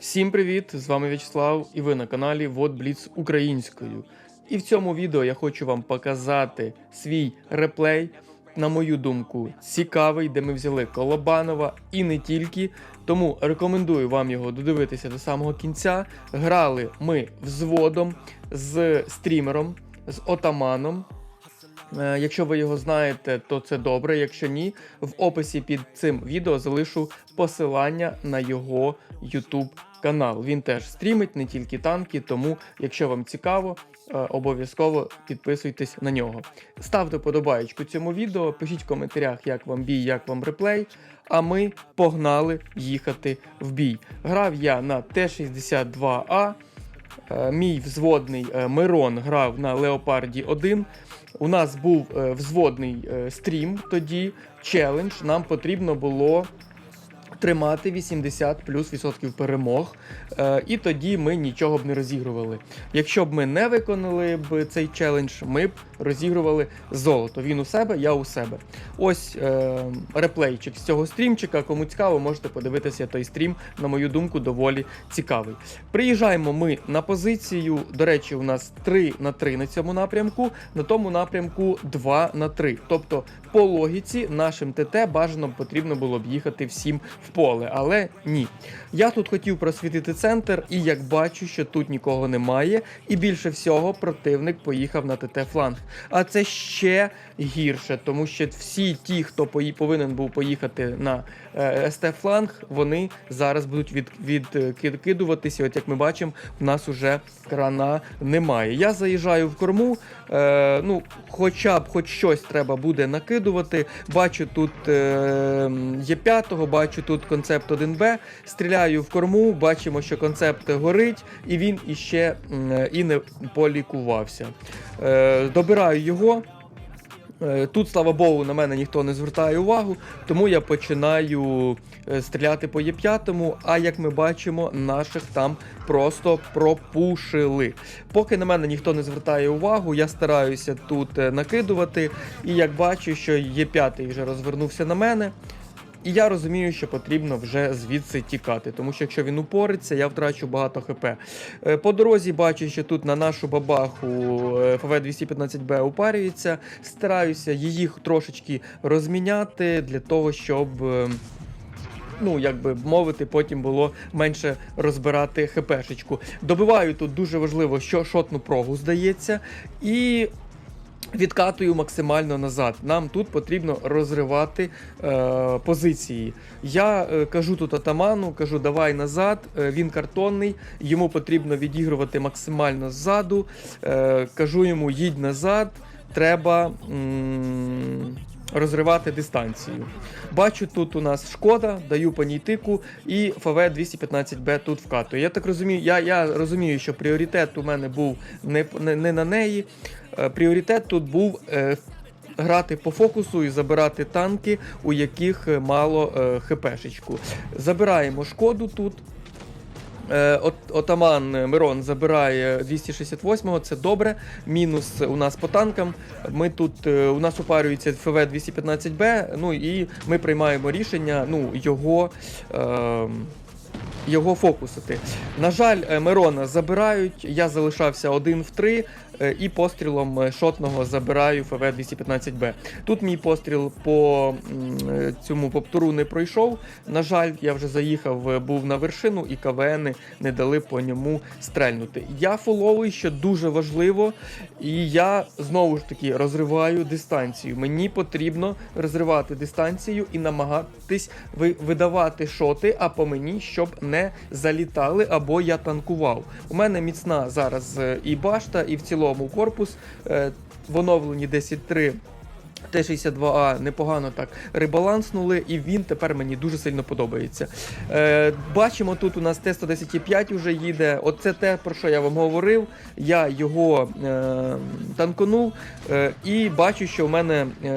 Всім привіт! З вами В'ячеслав і ви на каналі Вот Бліц українською. І в цьому відео я хочу вам показати свій реплей, на мою думку, цікавий, де ми взяли Колобанова і не тільки. Тому рекомендую вам його додивитися до самого кінця. Грали ми взводом з стрімером, з отаманом. Е, Якщо ви його знаєте, то це добре. Якщо ні, в описі під цим відео залишу посилання на його YouTube канал. Він теж стрімить не тільки танки, тому якщо вам цікаво, е, обов'язково підписуйтесь на нього. Ставте подобаєчку цьому відео, пишіть в коментарях, як вам бій, як вам реплей. А ми погнали їхати в бій. Грав я на Т-62А. Е, Мій взводний е, Мирон грав на Леопарді 1. У нас був взводний стрім тоді, челендж. Нам потрібно було тримати 80 плюс відсотків перемог. Е, і тоді ми нічого б не розігрували. Якщо б ми не виконали б цей челендж, ми б розігрували золото. Він у себе, я у себе. Ось е, реплейчик з цього стрімчика. Кому цікаво, можете подивитися той стрім. На мою думку, доволі цікавий. Приїжджаємо ми на позицію. До речі, у нас 3 на 3 на цьому напрямку, на тому напрямку 2 на 3. Тобто, по логіці, нашим ТТ бажано потрібно було б їхати всім поле, але ні. Я тут хотів просвітити центр, і як бачу, що тут нікого немає, і більше всього противник поїхав на ТТ фланг. А це ще гірше, тому що всі ті, хто повинен був поїхати на е, СТ фланг, вони зараз будуть від, відкидуватися. От як ми бачимо, в нас уже крана немає. Я заїжджаю в корму. Е, ну, хоча б хоч щось треба буде накидувати. Бачу тут е, є п'ятого, бачу тут концепт 1Б. Стріляю в корму, бачимо, що концепт горить, і він іще і не полікувався. Е, добираю його. Е, Тут, слава Богу, на мене ніхто не звертає увагу, тому я починаю е, стріляти по Є5, а як ми бачимо, наших там просто пропушили. Поки на мене ніхто не звертає увагу, я стараюся тут накидувати, і як бачу, що Є5 вже розвернувся на мене. І я розумію, що потрібно вже звідси тікати, тому що якщо він упориться, я втрачу багато хп. Е, По дорозі бачу, що тут на нашу бабаху е, ФВ-215Б упарюється. Стараюся її трошечки розміняти для того, щоб. е, Ну, як би мовити, потім було менше розбирати хпшечку. Добиваю тут дуже важливо, що шотну прогу здається, і відкатую максимально назад. Нам тут потрібно розривати е, позиції. Я е, кажу тут атаману, кажу, давай назад. Е, він картонний, йому потрібно відігрувати максимально ззаду. Е, кажу йому, їдь назад, треба. м, Розривати дистанцію. Бачу, тут у нас шкода, даю по ній тику, і ФВ 215Б тут вкатує. Я так розумію, я, я розумію, що пріоритет у мене був не, не, не на неї. Е, Пріоритет тут був е, грати по фокусу і забирати танки, у яких мало е, хпшечку. Забираємо шкоду тут. Е, От, отаман Мирон забирає 268-го, це добре. Мінус у нас по танкам. Ми тут е, у нас опарюється ФВ 215Б. Ну і ми приймаємо рішення ну, його. Е, його фокусити. На жаль, е, Мирона забирають. Я залишався один в три і пострілом е, шотного забираю ФВ 215Б. Тут мій постріл по е, цьому поптуру не пройшов. На жаль, я вже заїхав, е, був на вершину, і КВН не дали по ньому стрельнути. Я фоловий, що дуже важливо, і я знову ж таки розриваю дистанцію. Мені потрібно розривати дистанцію і намагатись видавати шоти, а по мені, щоб не залітали або я танкував. У мене міцна зараз е, і башта, і в цілому корпус. Е, В оновленні 10.3 Т-62А непогано так ребаланснули, і він тепер мені дуже сильно подобається. Е, бачимо, тут у нас Т-115 вже їде. Оце те, про що я вам говорив. Я його е, танконув е, і бачу, що в мене е,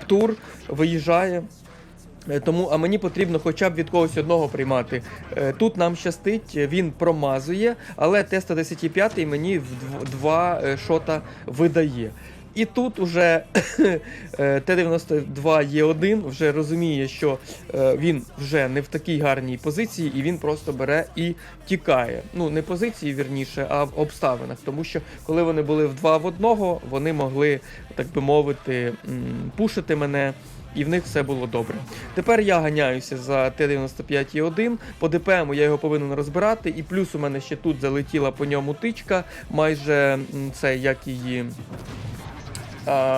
птур виїжджає. Е, Тому, а мені потрібно хоча б від когось одного приймати. Е, Тут нам щастить, він промазує, але Т-115 мені в два е, шота видає. І тут уже е, Т-92Е1 вже розуміє, що він вже не в такій гарній позиції, і він просто бере і тікає. Ну, не позиції, вірніше, а в обставинах. Тому що коли вони були в два в одного, вони могли, так би мовити, пушити мене. І в них все було добре. Тепер я ганяюся за Т-95Е1. По ДПМу я його повинен розбирати. І плюс у мене ще тут залетіла по ньому тичка. Майже це як її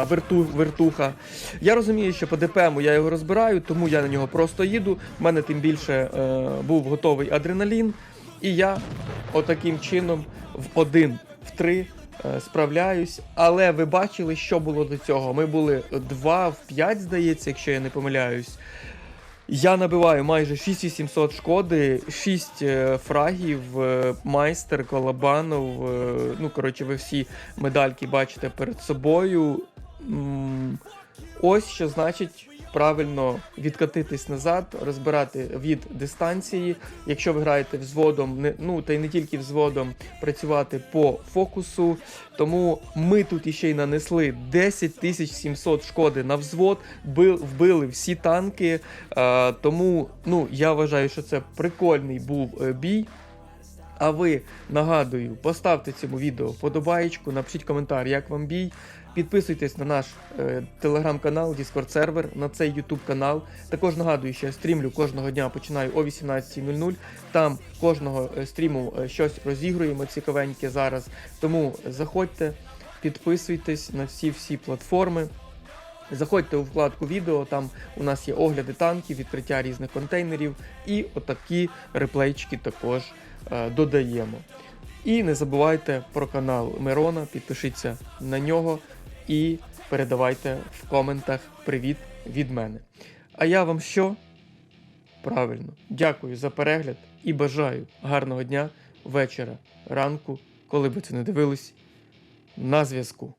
верту, вертуха. Я розумію, що по ДПМу я його розбираю, тому я на нього просто їду. У мене тим більше е, був готовий адреналін, і я отаким чином в один, в три справляюсь. Але ви бачили, що було до цього. Ми були 2 в 5, здається, якщо я не помиляюсь. Я набиваю майже 6800 шкоди, 6 е, фрагів, е, майстер, колобанов. е, ну, коротше, ви всі медальки бачите перед собою. Ось що значить правильно відкатитись назад, розбирати від дистанції. Якщо ви граєте взводом, ну та й не тільки взводом, працювати по фокусу. Тому ми тут іще й нанесли 10 700 шкоди на взвод, вбили всі танки. Е, тому ну, я вважаю, що це прикольний був е, бій. А ви нагадую, поставте цьому відео вподобаєчку, напишіть коментар, як вам бій. Підписуйтесь на наш е, телеграм-канал, Discord сервер, на цей YouTube канал. Також нагадую, що я стрімлю кожного дня починаю о 18.00. Там кожного е, стріму е, щось розігруємо цікавеньке зараз. Тому заходьте, підписуйтесь на всі всі платформи. Заходьте у вкладку відео, там у нас є огляди танків, відкриття різних контейнерів і отакі реплейчики також е, додаємо. І не забувайте про канал Мирона, підпишіться на нього і передавайте в коментах привіт від мене. А я вам що? Правильно, дякую за перегляд і бажаю гарного дня, вечора, ранку, коли би це не дивились. На зв'язку.